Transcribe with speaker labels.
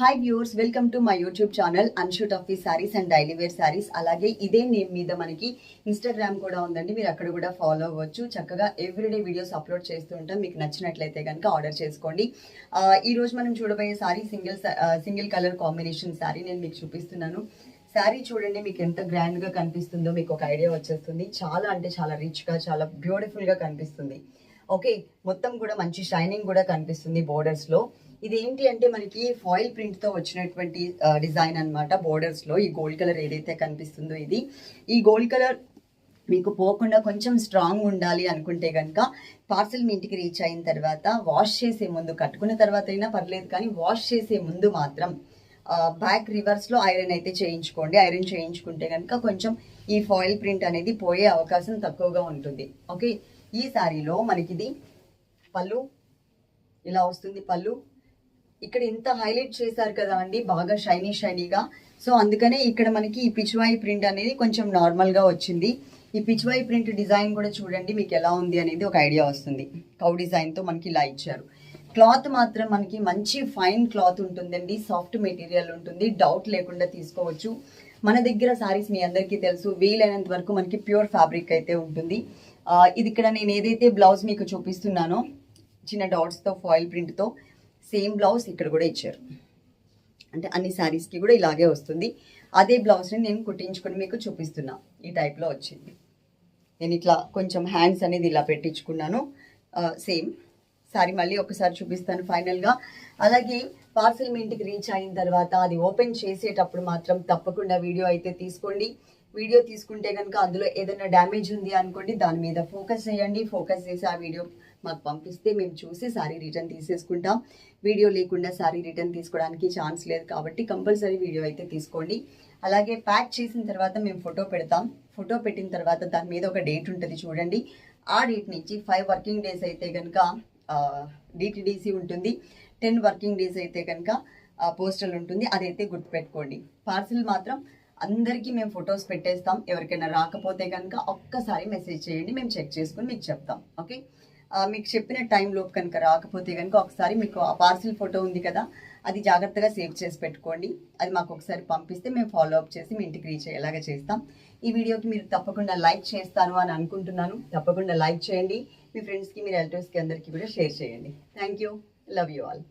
Speaker 1: Hi viewers welcome to my YouTube channel అన్షూట్ of the saris and daily wear saris అలాగే ఇదే name మీద మనకి Instagram కూడా ఉందండి. మీరు అక్కడ కూడా ఫాలో అవ్వచ్చు. చక్కగా ఎవ్రీడే వీడియోస్ అప్లోడ్ చేస్తూ ఉంటాం. మీకు నచ్చినట్లయితే కనుక ఆర్డర్ చేసుకోండి. ఈరోజు ఈ రోజు మనం చూడబోయే sari single single colour combination sari నేను మీకు చూపిస్తున్నాను. శారీ చూడండి మీకు ఎంత గ్రాండ్గా కనిపిస్తుందో మీకు ఒక ఐడియా వచ్చేస్తుంది. చాలా అంటే చాలా రిచ్గా చాలా బ్యూటిఫుల్గా కనిపిస్తుంది. ఓకే మొత్తం కూడా మంచి షైనింగ్ కూడా కనిపిస్తుంది బోర్డర్స్లో ఇది ఏంటి అంటే మనకి ఫాయిల్ ప్రింట్తో వచ్చినటువంటి డిజైన్ అన్నమాట బోర్డర్స్లో ఈ గోల్డ్ కలర్ ఏదైతే కనిపిస్తుందో ఇది. ఈ గోల్డ్ కలర్ మీకు పోకుండా కొంచెం స్ట్రాంగ్ ఉండాలి అనుకుంటే కనుక పార్సల్ మీ ఇంటికి రీచ్ అయిన తర్వాత వాష్ చేసే ముందు కట్టుకున్న తర్వాత అయినా పర్లేదు కానీ వాష్ చేసే ముందు మాత్రం బ్యాక్ రివర్స్లో ఐరన్ అయితే చేయించుకోండి. ఐరన్ చేయించుకుంటే కనుక కొంచెం ఈ ఫాయిల్ ప్రింట్ అనేది పోయే అవకాశం తక్కువగా ఉంటుంది. ఓకే ఈ సారీలో మనకి ఇది పళ్ళు ఇలా వస్తుంది పళ్ళు. ఇక్కడ ఇంత హైలైట్ చేశారు కదా అండి బాగా షైనీ షైనీగా. సో అందుకనే ఇక్కడ మనకి ఈ పిచ్వాయి ప్రింట్ అనేది కొంచెం నార్మల్గా వచ్చింది. ఈ పిచ్వాయి ప్రింట్ డిజైన్ కూడా చూడండి మీకు ఎలా ఉంది అనేది ఒక ఐడియా వస్తుంది. కౌ డిజైన్తో మనకి ఇలా ఇచ్చారు. క్లాత్ మాత్రం మనకి మంచి ఫైన్ క్లాత్ ఉంటుందండి సాఫ్ట్ మెటీరియల్ ఉంటుంది డౌట్ లేకుండా తీసుకోవచ్చు. మన దగ్గర సారీస్ మీ అందరికీ తెలుసు వీలైనంత వరకు మనకి ప్యూర్ ఫ్యాబ్రిక్ అయితే ఉంటుంది. ఇది ఇక్కడ నేను ఏదైతే బ్లౌజ్ మీకు చూపిస్తున్నానో చిన్న డౌట్స్తో ఫాయిల్ ప్రింట్తో సేమ్ బ్లౌజ్ ఇక్కడ కూడా ఇచ్చారు. అంటే అన్ని శారీస్కి కూడా ఇలాగే వస్తుంది. అదే బ్లౌజ్ని నేను కుట్టించుకొని మీకు చూపిస్తున్నా. ఈ టైప్లో వచ్చింది. నేను ఇట్లా కొంచెం హ్యాండ్స్ అనేది ఇలా పెట్టించుకున్నాను. సేమ్ సారీ మళ్ళీ ఒకసారి చూపిస్తాను ఫైనల్గా. అలాగే పార్సల్ మీ ఇంటికి రీచ్ అయిన తర్వాత అది ఓపెన్ చేసేటప్పుడు మాత్రం తప్పకుండా వీడియో అయితే తీసుకోండి. వీడియో తీసుకుంటే కనుక అందులో ఏదైనా డ్యామేజ్ ఉంది అనుకోండి దాని మీద ఫోకస్ చేయండి. ఫోకస్ చేసి ఆ వీడియో మాకు పంపిస్తే మేము చూసి సారీ రిటర్న్ తీసేసుకుంటాం. వీడియో లేకుండా సారీ రిటర్న్ తీసుకోవడానికి ఛాన్స్ లేదు కాబట్టి కంపల్సరీ వీడియో అయితే తీసుకోండి. అలాగే ప్యాక్ చేసిన తర్వాత మేము ఫోటో పెడతాం. ఫోటో పెట్టిన తర్వాత దాని మీద ఒక డేట్ ఉంటుంది చూడండి. ఆ డేట్ నుంచి ఫైవ్ వర్కింగ్ డేస్ అయితే కనుక డిటిడిసి ఉంటుంది. టెన్ వర్కింగ్ డేస్ అయితే కనుక పోస్టల్ ఉంటుంది. అదైతే గుర్తుపెట్టుకోండి. పార్సిల్ మాత్రం అందరికీ మేము ఫొటోస్ పెట్టేస్తాం. ఎవరికైనా రాకపోతే కనుక ఒక్కసారి మెసేజ్ చేయండి. మేము చెక్ చేసుకుని మీకు చెప్తాం. ఓకే? మీకు చెప్పిన టైం లోపు కనుక రాకపోతే కనుక ఒకసారి మీకు ఆ పార్సిల్ ఫోటో ఉంది కదా అది జాగ్రత్తగా సేవ్ చేసి పెట్టుకోండి. అది మాకు ఒకసారి పంపిస్తే మేము ఫాలో అప్ చేసి మీ ఇంటికి రీచ్ అయ్యేలాగా చేస్తాం. ఈ వీడియోకి మీరు తప్పకుండా లైక్ చేస్తాను అని అనుకుంటున్నాను. తప్పకుండా లైక్ చేయండి. మీ ఫ్రెండ్స్కి మీ రిలేటివ్స్కి అందరికీ కూడా షేర్ చేయండి. Thank you. Love you all.